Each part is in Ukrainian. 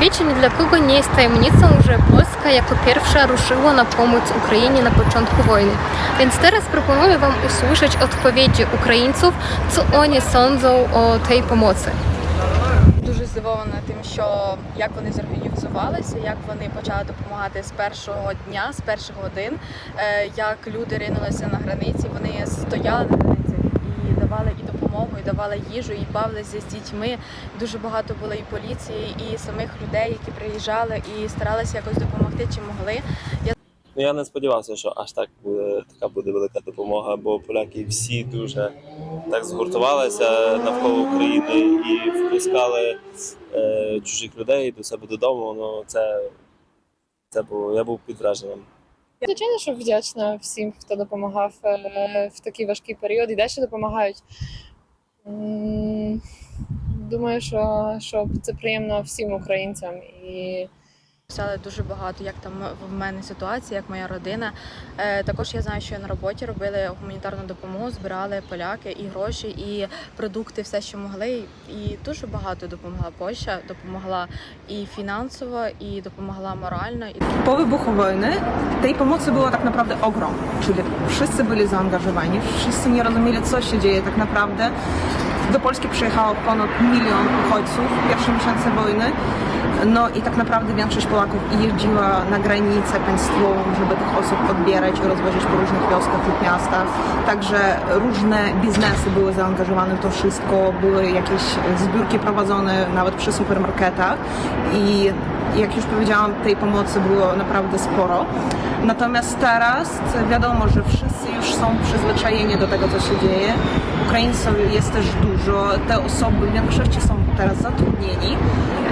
Ni dla kogo nie jest tajemnicą, że Polska jako pierwsza ruszyła na pomoc Ukrainie na początku wojny. Więc teraz proponuję Wam usłyszeć odpowiedzi Ukraińców, co oni sądzą o tej pomocy. Дуже здивована тим, що як вони зорганізувалися, як вони почали допомагати з першого дня, з перших годин, е, як люди ринулися на границі. Вони стояли на границі і давали і допомогу, і їжу, і бавилися з дітьми. Дуже багато було і поліції, і самих людей, які приїжджали і старалися якось допомогти, чи могли. Ну, я не сподівався, що аж так буде така буде велика допомога, бо поляки всі дуже так згуртувалися навколо України і впускали е, чужих людей до себе додому. Ну це, це було. Я був під враженням. Звичайно, що вдячна всім, хто допомагав е, в такий важкий період і далі допомагають. Думаю, що, що це приємно всім українцям і Писали дуже багато, як там в мене ситуація, як моя родина. Е, також я знаю, що на роботі робили гуманітарну допомогу, збирали поляки і гроші, і продукти, все, що могли. І дуже багато допомогла Польща, допомогла і фінансово, і допомогла moralno. І Po wybuchu wojny tej pomocy było tak naprawdę ogrom, czyli wszyscy byli zaangażowani, wszyscy nie rozumieli, co się dzieje tak naprawdę. Do Polski przyjechało ponad milion uchodźców w pierwszym miesiącu wojny. No i tak naprawdę większość Polaków jeździła na granicę państwową, żeby tych osób odbierać i rozwozić po różnych wioskach lub miastach. Także różne biznesy były zaangażowane w to wszystko, były jakieś zbiórki prowadzone nawet przy supermarketach i jak już powiedziałam, tej pomocy było naprawdę sporo. Natomiast teraz wiadomo, że wszyscy już są przyzwyczajeni do tego, co się dzieje. Ukraińców jest też dużo, te osoby w większości są teraz zatrudnieni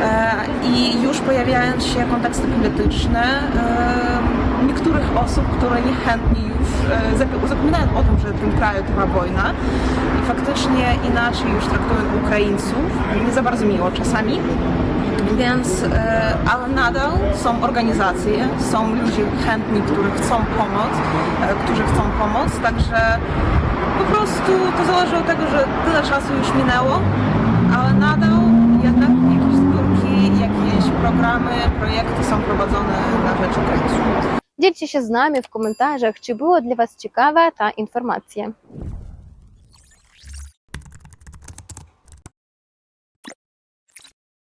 e, i już pojawiają się konteksty polityczne e, niektórych osób, które niechętnie już e, zap- zapominają o tym, że w tym kraju trwa wojna i faktycznie inaczej już traktują Ukraińców, nie za bardzo miło czasami. Więc, e, ale nadal są organizacje, są ludzie chętni, którzy chcą pomóc, e, którzy chcą pomóc, także po prostu to zależy od tego, że tyle czasu już minęło, ale nadal jednak jakieś zbiórki, jakieś programy, projekty są prowadzone na rzecz Ukraińców. Dzielcie się z nami w komentarzach, czy było dla Was ciekawa ta informacja.